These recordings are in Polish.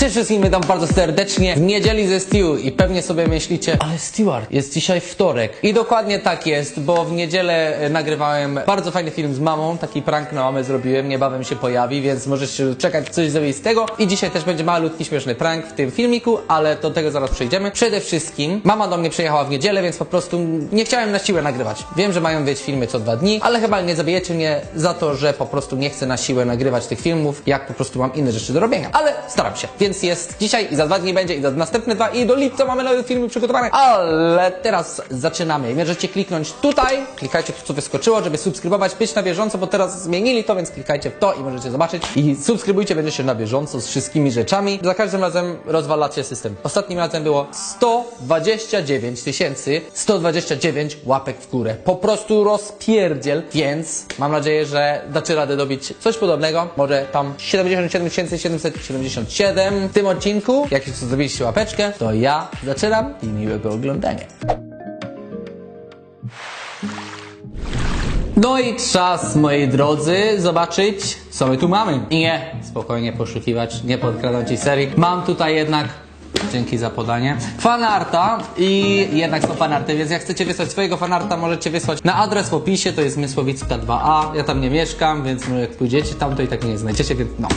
Cześć wszystkim, witam bardzo serdecznie w niedzieli ze Stew i pewnie sobie myślicie, ale Stewart, jest dzisiaj wtorek. I dokładnie tak jest, bo w niedzielę e, nagrywałem bardzo fajny film z mamą, taki prank na mamę zrobiłem, niebawem się pojawi, więc możesz się czekać coś zajebistego. I dzisiaj też będzie malutki, śmieszny prank w tym filmiku, ale do tego zaraz przejdziemy. Przede wszystkim mama do mnie przyjechała w niedzielę, więc po prostu nie chciałem na siłę nagrywać. Wiem, że mają być filmy co dwa dni, ale chyba nie zabijecie mnie za to, że po prostu nie chcę na siłę nagrywać tych filmów, jak po prostu mam inne rzeczy do robienia. Ale staram się. Więc jest dzisiaj i za dwa dni będzie i za następne dwa i do lipca mamy nowe filmy przygotowane. Ale teraz zaczynamy. Możecie kliknąć tutaj, klikajcie tu co wyskoczyło, żeby subskrybować, być na bieżąco, bo teraz zmienili to, więc klikajcie w to i możecie zobaczyć. I subskrybujcie, będziecie na bieżąco z wszystkimi rzeczami. Za każdym razem rozwalacie system. Ostatnim razem było 129 tysięcy 129 łapek w górę. Po prostu rozpierdziel, więc mam nadzieję, że dacie radę dobić coś podobnego. Może tam 77 777 w tym odcinku. Jak już zrobiliście łapeczkę, to ja zaczynam i miłego oglądania. No i czas, moi drodzy, zobaczyć, co my tu mamy. I nie, spokojnie poszukiwać, nie podkradam ci serii. Mam tutaj jednak Dzięki za podanie. Fanarta i jednak są fanarty, więc jak chcecie wysłać swojego fanarta, możecie wysłać na adres w opisie, to jest Mysłowicka 2A. Ja tam nie mieszkam, więc może jak pójdziecie tam, to i tak mnie nie znajdziecie, więc no.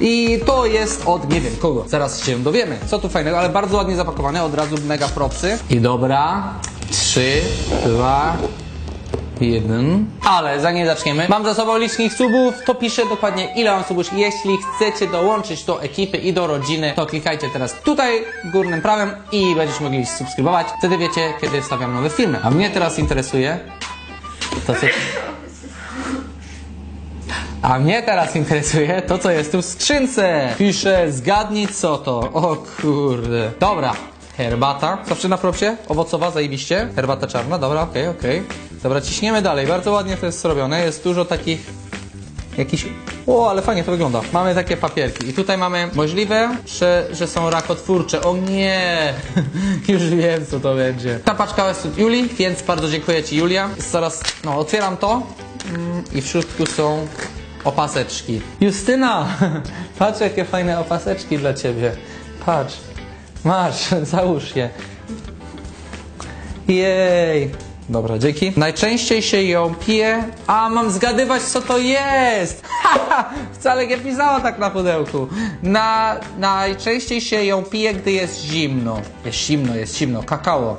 I to jest od nie wiem kogo. Zaraz się dowiemy, co tu fajnego, ale bardzo ładnie zapakowane, od razu mega propsy. I dobra, 3, 2, Jeden. Ale zanim zaczniemy, mam za sobą licznik subów, to piszę dokładnie ile mam subów. Jeśli chcecie dołączyć do ekipy i do rodziny, to klikajcie teraz tutaj górnym prawem i będziecie mogli subskrybować. Wtedy wiecie, kiedy wstawiam nowe filmy. A mnie teraz interesuje to, co... A mnie teraz interesuje to, co jest tu w skrzynce. Piszę, zgadnij co to. O kurde. Dobra. Herbata. Zawsze na propsie? Owocowa, zajebiście. Herbata czarna, dobra, okej, okej. Dobra, ciśniemy dalej. Bardzo ładnie to jest zrobione. Jest dużo takich jakiś... O, ale fajnie to wygląda. Mamy takie papierki. I tutaj mamy możliwe, że, że są rakotwórcze. O nie! Już wiem, co to będzie. Ta paczka jest od Julii, więc bardzo dziękuję Ci, Julia. Zaraz, no, otwieram to mm, i w środku są opaseczki. Justyna! Patrz, jakie fajne opaseczki dla Ciebie. Patrz. Masz, załóż je. Jej. Dobra, dzięki. Najczęściej się ją pije. A, mam zgadywać, co to jest! Haha, wcale nie pisała tak na pudełku. Na, najczęściej się ją pije, gdy jest zimno. Jest zimno, jest zimno. Kakao.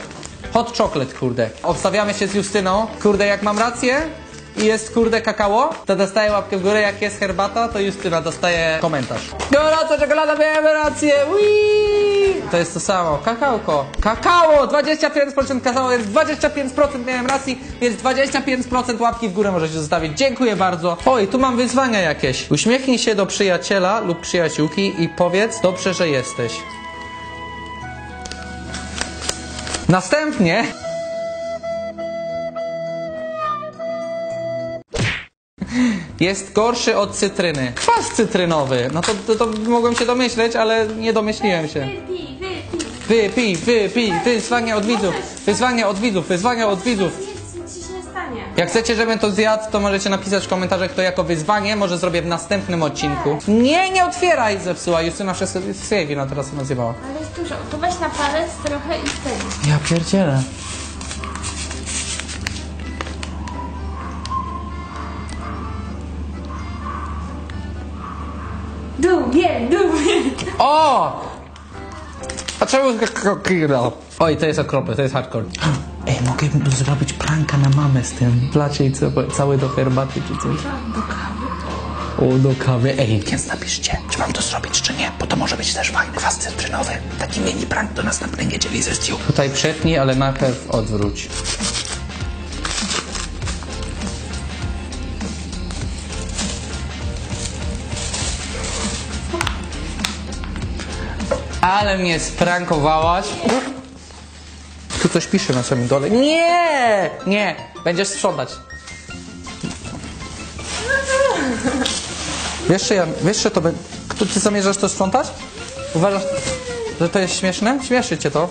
Hot chocolate, kurde. Obstawiamy się z Justyną. Kurde, jak mam rację? I jest kurde kakao, to dostaje łapkę w górę, jak jest herbata, to Justyna dostaje komentarz. Gorąca czekolada, miałem rację, Whee! To jest to samo, kakałko. Kakao, 25% kakao, więc 25% miałem racji, więc 25% łapki w górę możecie zostawić. Dziękuję bardzo. Oj, tu mam wyzwania jakieś. Uśmiechnij się do przyjaciela lub przyjaciółki i powiedz dobrze, że jesteś. Następnie jest gorszy od cytryny. Kwas cytrynowy. No to, to, to mogłem się domyśleć, ale nie domyśliłem się. Wypij, wypij. Wypij, wypij, wyzwanie od widzów, wyzwanie od widzów, wyzwanie od widzów. Nic się nie stanie. Jak chcecie, żebym to zjadł, to możecie napisać w komentarzach to jako wyzwanie, może zrobię w następnym odcinku. Nie, nie otwieraj, zepsuła. Justyna przez swoje wina teraz się nazywała. Ale jest dużo. To weź na palec trochę i wtedy. Ja pierdzielę. Długie, długie. O! A czemu kilo? Oj, to jest okropne, to jest hardcore. Ej, mogę zrobić pranka na mamę z tym. Placie i cały, cały do herbaty czy coś. Do kawy. O, do kawy. Ej, więc napiszcie, czy mam to zrobić, czy nie, bo to może być też fajny kwas cytrynowy. Taki mini prank do następnej niedzieli ze Stew. Tutaj przetnij, ale najpierw odwróć. Ale mnie sprankowałaś. Tu coś pisze na samym dole. Nie! Nie! Będziesz sprzątać. Wiesz, że ja, wiesz, że to będzie... Kto ty zamierzasz to sprzątać? Uważasz, że to jest śmieszne? Śmieszy cię to.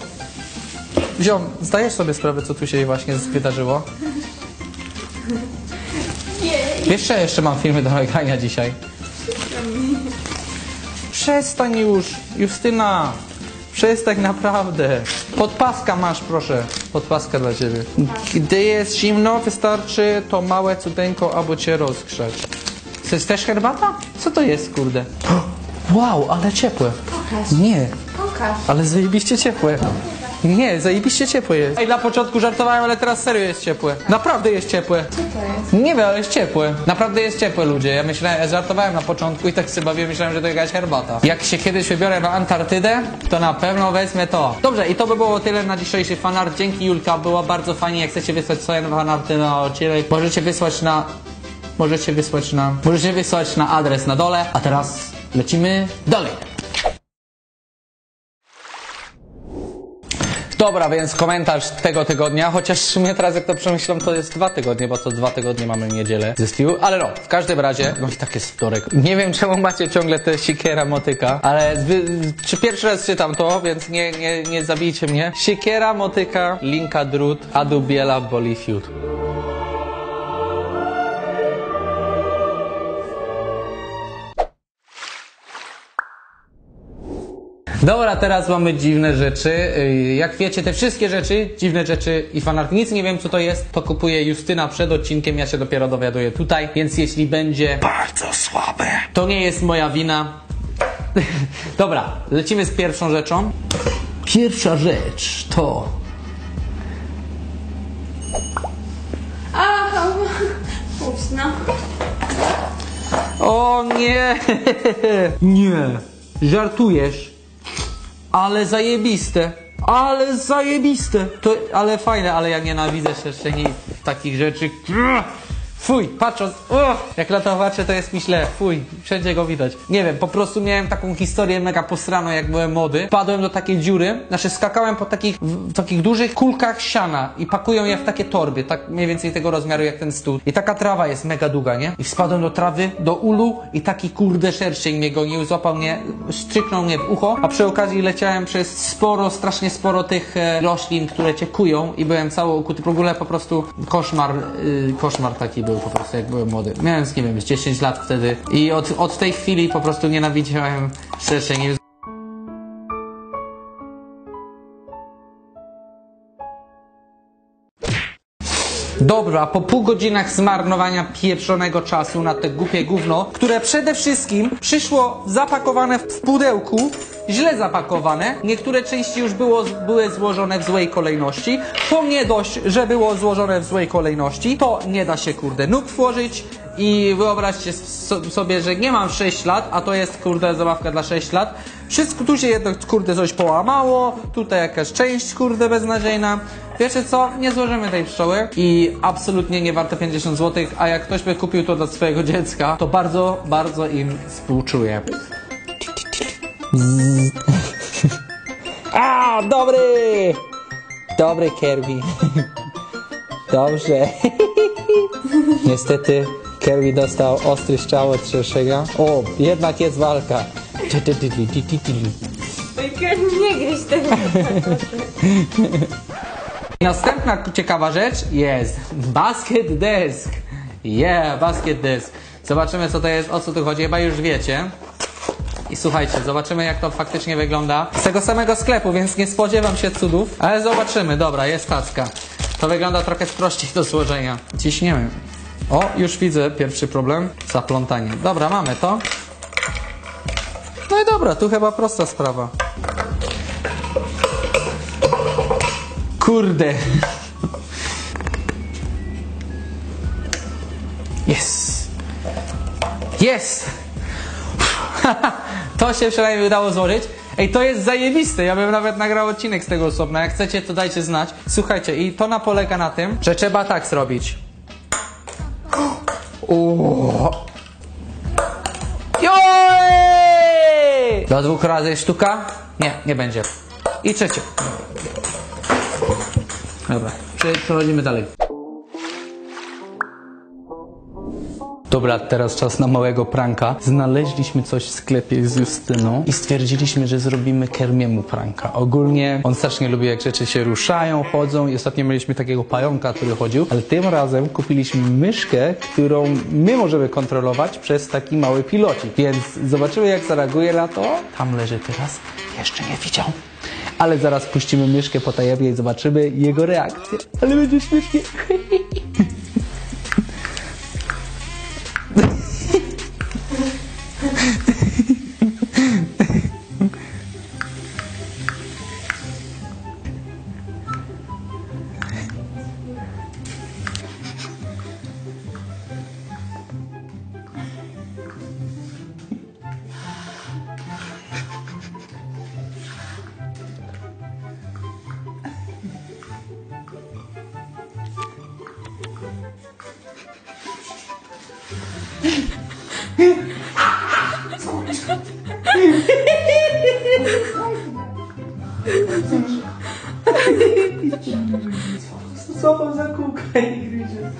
Ziom, zdajesz sobie sprawę, co tu się właśnie wydarzyło? Wiesz, że jeszcze mam filmy do nagrania dzisiaj? Przestań już, Justyna. Przestań naprawdę. Podpaska masz, proszę. Podpaska dla ciebie. Gdy jest zimno, wystarczy to małe cudeńko, aby cię rozgrzać. To jest też herbata? Co to jest, kurde? Wow, ale ciepłe. Pokaż. Nie, Pokaż. ale zajebiście ciepłe. Nie, zajebiście ciepłe jest. Ej, na początku żartowałem, ale teraz serio jest ciepłe. Naprawdę jest ciepłe. Co to jest? Nie wiem, ale jest ciepłe. Naprawdę jest ciepłe, ludzie. Ja myślałem, ja żartowałem na początku i tak sobie bawię, myślałem, że to jakaś herbata. Jak się kiedyś wybiorę na Antarktydę, to na pewno wezmę to. Dobrze, i to by było tyle na dzisiejszy fanart. Dzięki Julka, było bardzo fajnie. Jak chcecie wysłać swoje fanarty na odcinek, możecie wysłać na... Możecie wysłać na... Możecie wysłać na adres na dole. A teraz lecimy dalej. Dobra, więc komentarz tego tygodnia, chociaż w sumie teraz jak to przemyślam, to jest dwa tygodnie, bo to dwa tygodnie mamy niedzielę ze Stew, ale no, w każdym razie, no i tak jest wtorek. Nie wiem czemu macie ciągle te siekiera motyka, ale wy, czy pierwszy raz czytam to, więc nie, nie, nie zabijcie mnie. Siekiera motyka, linka drut, adu biela boli fiut. Dobra, teraz mamy dziwne rzeczy. Yy, Jak wiecie, te wszystkie rzeczy, dziwne rzeczy i fanart, nic nie wiem co to jest, to kupuje Justyna przed odcinkiem, ja się dopiero dowiaduję tutaj, więc jeśli będzie bardzo słabe, to nie jest moja wina. Dobra, lecimy z pierwszą rzeczą. Pierwsza rzecz to... A, no. O nie! Nie! Żartujesz? Ale zajebiste! Ale zajebiste! To, ale fajne, ale ja nienawidzę szerszeni takich rzeczy. Fuj, patrząc, o, jak na to jest mi źle. Fuj, wszędzie go widać. Nie wiem, po prostu miałem taką historię mega posraną, jak byłem młody. Wpadłem do takiej dziury, znaczy skakałem po takich, w takich dużych kulkach siana i pakują je w takie torby, tak mniej więcej tego rozmiaru jak ten stół. I taka trawa jest mega długa, nie? I wpadłem do trawy, do ulu i taki kurde szerszeń mnie gonił, złapał mnie, strzyknął mnie w ucho, a przy okazji leciałem przez sporo, strasznie sporo tych e, roślin, które cię kują i byłem cały ukuty. W ogóle po prostu koszmar, y, koszmar taki był po prostu, jak byłem młody. Miałem, nie wiem, z 10 lat wtedy i od, od tej chwili po prostu nienawidziłem szerszeni. Dobra, po pół godzinach zmarnowania pieprzonego czasu na te głupie gówno, które przede wszystkim przyszło zapakowane w pudełku, źle zapakowane. Niektóre części już było, były złożone w złej kolejności. To nie dość, że było złożone w złej kolejności, to nie da się kurde nóg włożyć. I wyobraźcie so- sobie, że nie mam 6 lat, a to jest kurde zabawka dla 6 lat. Wszystko tu się jednak kurde coś połamało, tutaj jakaś część kurde beznadziejna. Wiecie co? Nie złożymy tej pszczoły i absolutnie nie warte 50 zł, a jak ktoś by kupił to dla swojego dziecka, to bardzo, bardzo im współczuję. A, dobry! Dobry Kirby. Dobrze. Niestety Kirby dostał ostry strzał od szerszego. O, jednak jest walka. Nie gryź tego. Następna ciekawa rzecz jest basket desk. Yeah, basket desk. Zobaczymy co to jest, o co tu chodzi, chyba już wiecie. I słuchajcie, zobaczymy jak to faktycznie wygląda. Z tego samego sklepu, więc nie spodziewam się cudów, ale zobaczymy. Dobra, jest tacka. To wygląda trochę prościej do złożenia. Ciśniemy. O, już widzę pierwszy problem. Zaplątanie. Dobra, mamy to. No i dobra, tu chyba prosta sprawa. Kurde. Jest. Jest. to się przynajmniej udało złożyć. Ej, to jest zajebiste. Ja bym nawet nagrał odcinek z tego osobna. Jak chcecie, to dajcie znać. Słuchajcie, i to na polega na tym, że trzeba tak zrobić. O. Joj! Do dwóch razy sztuka? Nie, nie będzie. I trzecie. Dobra, prze- przechodzimy dalej. Dobra, teraz czas na małego pranka. Znaleźliśmy coś w sklepie z Justyną i stwierdziliśmy, że zrobimy Kermiemu pranka. Ogólnie on strasznie lubi, jak rzeczy się ruszają, chodzą i ostatnio mieliśmy takiego pająka, który chodził, ale tym razem kupiliśmy myszkę, którą my możemy kontrolować przez taki mały pilocik. Więc zobaczymy, jak zareaguje na to. Tam leży teraz. Jeszcze nie widział. Ale zaraz puścimy myszkę potajemnie i zobaczymy jego reakcję. Ale będzie śmiesznie. Złapał za kółkę i gryzie.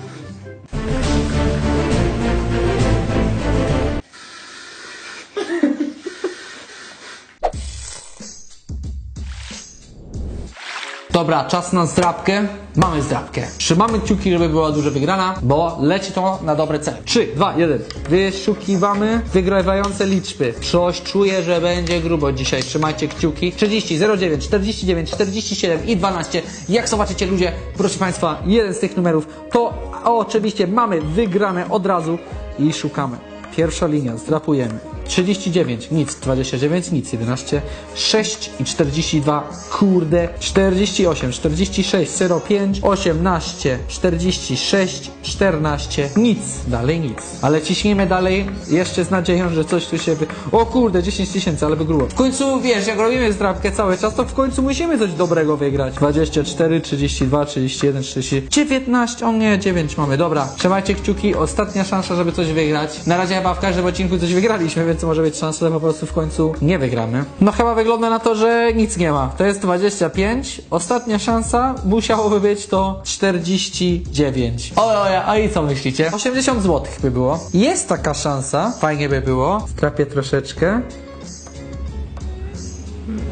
Dobra, czas na zdrabkę. Mamy zdrabkę. Trzymamy kciuki, żeby była duża wygrana, bo leci to na dobre cele. 3, 2, 1. Wyszukiwamy wygrywające liczby. Coś czuję, że będzie grubo dzisiaj. Trzymajcie kciuki. 30, 09, 49, 47 i 12. Jak zobaczycie ludzie, proszę Państwa, jeden z tych numerów to oczywiście mamy wygrane od razu i szukamy. Pierwsza linia, zdrapujemy. 39, nic, 29, nic, 11, 6 i 42, kurde, 48, 46, 05, 18, 46, 14, nic, dalej nic. Ale ciśniemy dalej, jeszcze z nadzieją, że coś tu się wy... O kurde, 10 tysięcy, ale wygruło. W końcu, wiesz, jak robimy zdrabkę cały czas, to w końcu musimy coś dobrego wygrać. 24, 32, 31, 30, 19, o nie, 9 mamy, dobra. Trzymajcie kciuki, ostatnia szansa, żeby coś wygrać. Na razie chyba w każdym odcinku coś wygraliśmy, więc może być szansa, że po prostu w końcu nie wygramy. No chyba wygląda na to, że nic nie ma. To jest 25. Ostatnia szansa musiałoby być to 49. O, o, a i co myślicie? 80 zł by było. Jest taka szansa. Fajnie by było. Strapię troszeczkę.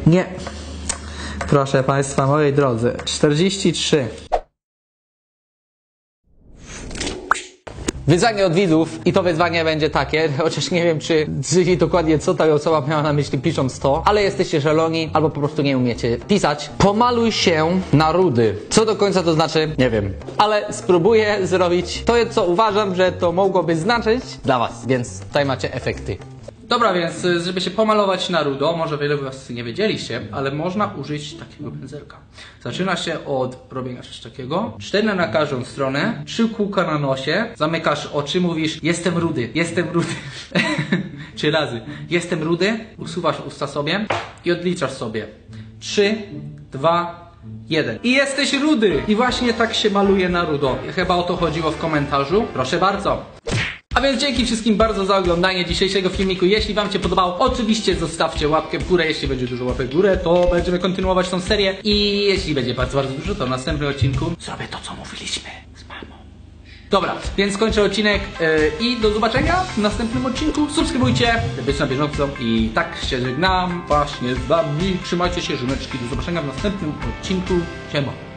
Nie. Proszę Państwa, moi drodzy. 43. Wyzwanie od widzów i to wyzwanie będzie takie, chociaż nie wiem czy, dokładnie co ta osoba miała na myśli pisząc to, ale jesteście żeloni albo po prostu nie umiecie pisać. Pomaluj się na rudy. Co do końca to znaczy, nie wiem. Ale spróbuję zrobić to, co uważam, że to mogłoby znaczyć dla was, więc tutaj macie efekty. Dobra, więc y, żeby się pomalować na rudo, może wiele was nie wiedzieliście, ale można użyć takiego pędzelka. Zaczyna się od robienia czegoś takiego. Cztery na każdą stronę, trzy kółka na nosie, zamykasz oczy, mówisz jestem rudy, jestem rudy. trzy razy. Jestem rudy, usuwasz usta sobie i odliczasz sobie. Trzy, dwa, jeden. I jesteś rudy! I właśnie tak się maluje na rudo. Chyba o to chodziło w komentarzu. Proszę bardzo. A więc dzięki wszystkim bardzo za oglądanie dzisiejszego filmiku. Jeśli Wam się podobał, oczywiście zostawcie łapkę w górę. Jeśli będzie dużo łapek w górę, to będziemy kontynuować tą serię. I jeśli będzie bardzo, bardzo dużo, to w następnym odcinku zrobię to, co mówiliśmy z mamą. Dobra, więc kończę odcinek yy, i do zobaczenia w następnym odcinku. Subskrybujcie, by być na bieżąco. I tak się żegnam właśnie z Wami. Trzymajcie się, żoneczki. Do zobaczenia w następnym odcinku. Siema.